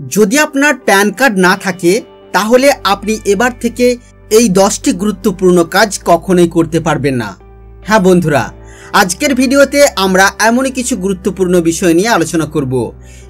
যদি আপনার pan card না থাকে, তাহলে আপনি এবার থেকে এই দশটি গুরুত্বপূর্ণ কাজ কখনোই করতে পারবেন না। হ্যাঁ বন্ধুরা, আজকের ভিডিওতে আমরা এমনই কিছু গুরুত্বপূর্ণ বিষয় নিয়ে আলোচনা করব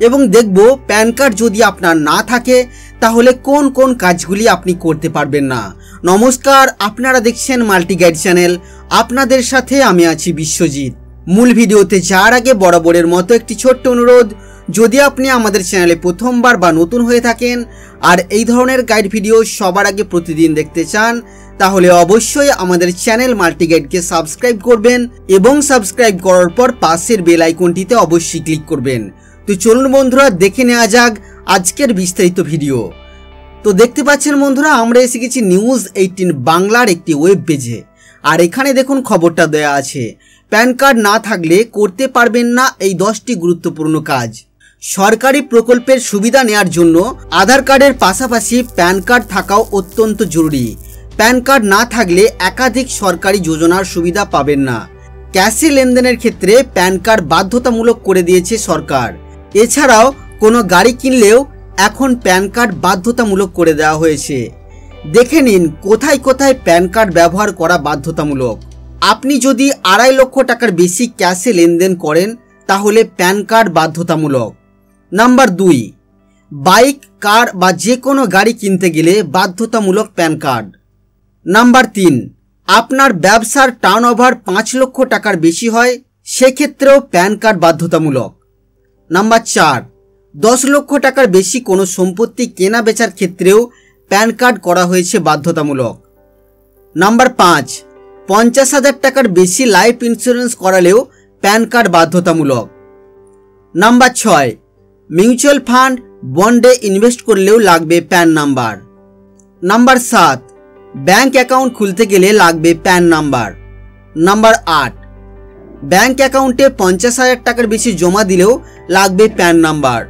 এবং দেখব প্যান কার্ড যদি আপনার না থাকে, তাহলে কোন কোন কাজগুলি আপনি করতে পারবেন না। নমস্কার, আপনারা দেখছেন মাল্টি গাইড চ্যানেল। আপনাদের সাথে আমি আছি বিশ্বজিৎ। মূল ভিডিওতে যাওয়ার আগে বরাবরের মতো একটি ছোট্ট অনুরোধ যদি আপনি আমাদের চ্যানেলে প্রথমবার বা নতুন হয়ে থাকেন আর এই ধরনের গাইড ভিডিও সবার আগে প্রতিদিন দেখতে চান, তাহলে অবশ্যই আমাদের চ্যানেল মাল্টি গাইডকে সাবস্ক্রাইব করবেন এবং সাবস্ক্রাইব করার পর পাশের বেল আইকনটিতে অবশ্যই ক্লিক করবেন। তো চলুন বন্ধুরা, দেখে নেওয়া যাক আজকের বিস্তারিত ভিডিও। তো দেখতে পাচ্ছেন বন্ধুরা, আমরা এসে গেছি নিউজ এইটিন বাংলার একটি ওয়েব পেজে। আর এখানে দেখুন খবরটা দেয়া আছে। প্যান কার্ড না থাকলে করতে পারবেন না এই দশটি গুরুত্বপূর্ণ কাজ। সরকারি প্রকল্পের সুবিধা নেয়ার জন্য আধার কার্ডের পাশাপাশি প্যান কার্ড থাকাও অত্যন্ত জরুরি। প্যান কার্ড না থাকলে একাধিক সরকারি যোজনার সুবিধা পাবেন না। ক্যাশে লেনদেনের ক্ষেত্রে প্যান কার্ড বাধ্যতামূলক করে দিয়েছে সরকার। এছাড়াও কোনো গাড়ি কিনলেও এখন প্যান কার্ড বাধ্যতামূলক করে দেওয়া হয়েছে। দেখে নিন কোথায় কোথায় প্যান কার্ড ব্যবহার করা বাধ্যতামূলক। আপনি যদি আড়াই লক্ষ টাকার বেশি ক্যাশে লেনদেন করেন, তাহলে প্যান কার্ড বাধ্যতামূলক। নাম্বার দুই, বাইক, কার বা যে কোনো গাড়ি কিনতে গেলে বাধ্যতামূলক প্যান কার্ড। নাম্বার তিন, আপনার ব্যবসার টার্ন ওভার পাঁচ লক্ষ টাকার বেশি হয়, সেক্ষেত্রেও প্যান কার্ড বাধ্যতামূলক। নাম্বার চার, দশ লক্ষ টাকার বেশি কোনো সম্পত্তি কেনা বেচার ক্ষেত্রেও প্যান কার্ড করা হয়েছে বাধ্যতামূলক। নাম্বার পাঁচ, পঞ্চাশ হাজার টাকার বেশি লাইফ ইন্স্যুরেন্স করালেও প্যান কার্ড বাধ্যতামূলক। নাম্বার ছয় মিউচুয়াল ফান্ড, বন্ডে ইনভেস্ট করলেও লাগবে প্যান নাম্বার। নাম্বার সাত, ব্যাংক অ্যাকাউন্ট খুলতে গেলে লাগবে প্যান নাম্বার। নাম্বার আট, ব্যাংক অ্যাকাউন্টে পঞ্চাশ হাজার টাকার বেশি জমা দিলেও লাগবে প্যান নাম্বার।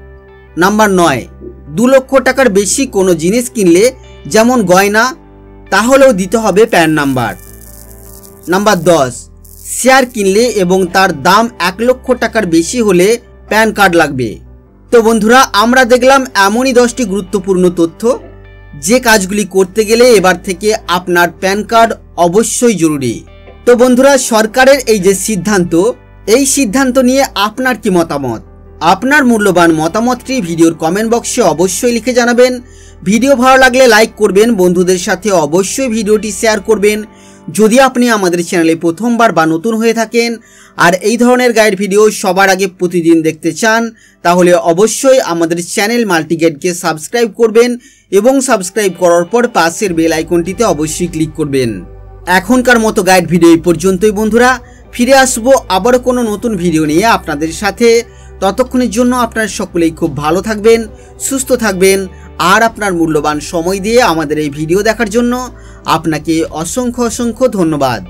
নাম্বার নয়, দু লক্ষ টাকার বেশি কোনো জিনিস কিনলে, যেমন গয়না, তাহলেও দিতে হবে প্যান নাম্বার। নাম্বার দশ, শেয়ার কিনলে এবং তার দাম এক লক্ষ টাকার বেশি হলে প্যান কার্ড লাগবে। তো বন্ধুরা, আমরা দেখলাম এমনই দশটি গুরুত্বপূর্ণ তথ্য। যে কাজগুলি করতে গেলে এবার থেকে আপনার প্যান কার্ড অবশ্যই জরুরি। তো বন্ধুরা, সরকারের এই যে সিদ্ধান্ত, এই সিদ্ধান্ত নিয়ে আপনার কি মতামত? আপনার মূল্যবান মতামতটি ভিডিওর কমেন্ট বক্সে অবশ্যই লিখে জানাবেন। ভিডিও ভালো লাগলে লাইক করবেন, বন্ধুদের সাথে অবশ্যই ভিডিওটি শেয়ার করবেন। যদি আপনি আমাদের চ্যানেলে প্রথমবার বা নতুন হয়ে থাকেন আর এই ধরনের গাইড ভিডিও সবার আগে প্রতিদিন দেখতে চান, তাহলে অবশ্যই আমাদের চ্যানেল মাল্টিগেটকে সাবস্ক্রাইব করবেন এবং সাবস্ক্রাইব করার পর পাশের বেল আইকনটিতে অবশ্যই ক্লিক করবেন। এখনকার মতো গাইড ভিডিও এই পর্যন্তই বন্ধুরা। ফিরে আসব আবার কোনো নতুন ভিডিও নিয়ে আপনাদের সাথে। ততক্ষণের জন্য আপনার সকলেই খুব ভালো থাকবেন, সুস্থ থাকবেন আর আপনার মূল্যবান সময় দিয়ে আমাদের এই ভিডিও দেখার জন্য আপনাকে অসংখ্য অসংখ্য ধন্যবাদ।